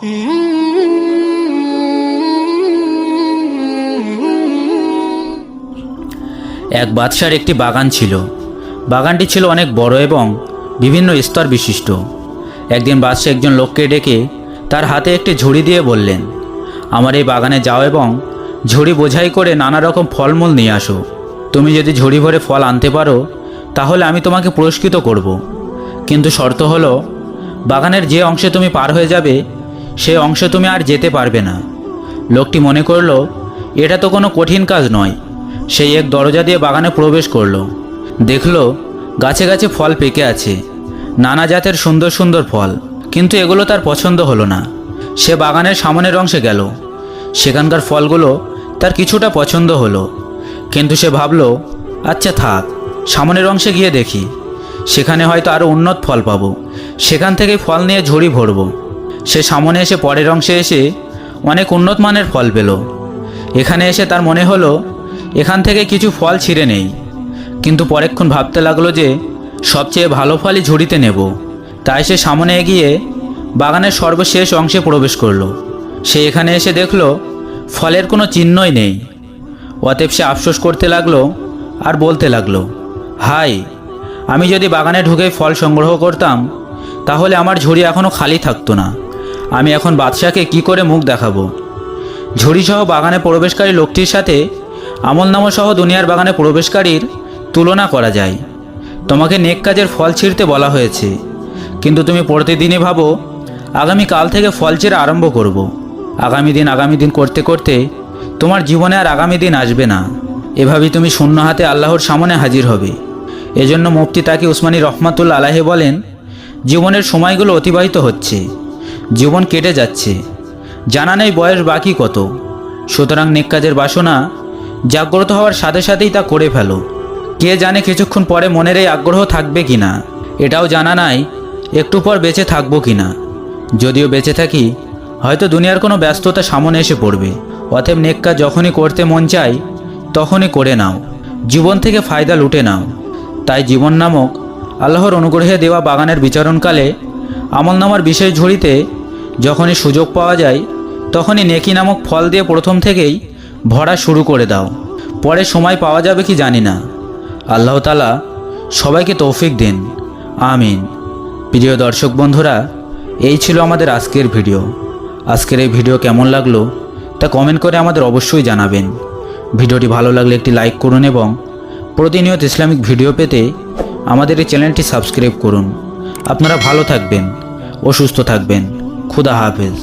এক বাদশার একটি বাগান ছিল। বাগানটি ছিল অনেক বড় এবং বিভিন্ন স্তর বিশিষ্ট। একদিন বাদশাহ একজন লোককে ডেকে তার হাতে একটি ঝুড়ি দিয়ে বললেন, আমার এই বাগানে যাও এবং ঝুড়ি বোঝাই করে নানা রকম ফলমূল নিয়ে আসো। তুমি যদি ঝুড়ি ভরে ফল আনতে পারো, তাহলে আমি তোমাকে পুরস্কৃত করব। কিন্তু শর্ত হলো, বাগানের যে অংশে তুমি পার হয়ে যাবে সেই অংশে তুমি আর যেতে পারবে না। লোকটি মনে করল, এটা তো কোনো কঠিন কাজ নয়। সেই এক দরজা দিয়ে বাগানে প্রবেশ করল। দেখল, গাছে গাছে ফল পেকে আছে। নানা জাতের সুন্দর সুন্দর ফল, কিন্তু এগুলো তার পছন্দ হলো না। সে বাগানের সামনের অংশে গেল। সেখানকার ফলগুলো তার কিছুটা পছন্দ হলো। কিন্তু সে ভাবলো আচ্ছা থাক, সামনের অংশে গিয়ে দেখি। সেখানে হয়তো আরও উন্নত ফল পাবো। সেখান থেকে ফল নিয়ে ঝুড়ি ভরবো। সে সামনে এসে পরের অংশে এসে অনেক উন্নত মানের ফল পেল। এখানে এসে তার মনে হলো, এখান থেকে কিছু ফল ছিঁড়ে নেই। কিন্তু পরেক্ষণ ভাবতে লাগল যে, সবচেয়ে ভালো ফলই ঝুড়িতে নেব। তাই সে সামনে এগিয়ে বাগানের সর্বশেষ অংশে প্রবেশ করল। সে এখানে এসে দেখল, ফলের কোনো চিহ্নই নেই। অতএব সে আফসোস করতে লাগল আর বলতে লাগল, হাই, আমি যদি বাগানে ঢুকে ফল সংগ্রহ করতাম, তাহলে আমার ঝুড়ি এখনও খালি থাকতো না। আমি এখন বাদশাকে কি করে মুখ দেখাবো? ঝুড়িসহ বাগানে প্রবেশকারী লোকটির সাথে আমলনামা সহ দুনিয়ার বাগানে প্রবেশকারীর তুলনা করা যায়। তোমাকে নেক কাজের ফল ছিঁড়তে বলা হয়েছে। কিন্তু তুমি প্রতিদিনই ভাবো, আগামী কাল থেকে ফল ছিঁড়ে আরম্ভ করব। আগামী দিন আগামী দিন করতে করতে তোমার জীবনে আর আগামী দিন আসবে না। এভাবেই তুমি শূন্য হাতে আল্লাহর সামনে হাজির হবে। এজন্য মুফতি তাকে উসমানী রহমাতুল্লা আলাহে বলেন, জীবনের সময়গুলো অতিবাহিত হচ্ছে। জীবন কেটে যাচ্ছে। জানা নেই বয়স বাকি কত। সুতরাং নেক কাজের বাসনা জাগ্রত হওয়ার সাথে সাথেই তা করে ফেলো। কে জানে কিছুক্ষণ পরে মনের এই আগ্রহ থাকবে কি না এটাও জানা নাই, একটু পর বেঁচে থাকব কি না যদিও বেঁচে থাকি, হয়তো দুনিয়ার কোনো ব্যস্ততা সামনে এসে পড়বে। অতএব নেককা যখনই করতে মন চাই তখনই করে নাও। জীবন থেকে ফায়দা লুটে নাও। তাই জীবন নামক আল্লাহর অনুগ্রহে দেওয়া বাগানের বিচরণকালে আমলনামার বিশেষ ঝুড়িতে যখনই সুযোগ পাওয়া যায়, তখনই নেকি নামক ফল দিয়ে প্রথম থেকেই ভরা শুরু করে দাও। পরে সময় পাওয়া যাবে কি জানি না। আল্লাহ তালা সবাইকে তৌফিক দিন। আমিন। প্রিয় দর্শক বন্ধুরা, এই ছিল আমাদের আজকের ভিডিও। আজকের এই ভিডিও কেমন লাগল তা কমেন্ট করে আমাদের অবশ্যই জানাবেন। ভিডিওটি ভালো লাগলে একটি লাইক করুন এবং প্রতিনিয়ত ইসলামিক ভিডিও পেতে আমাদের এই চ্যানেলটি সাবস্ক্রাইব করুন। আপনারা ভালো থাকবেন ও সুস্থ থাকবেন। খুদা হাফেজ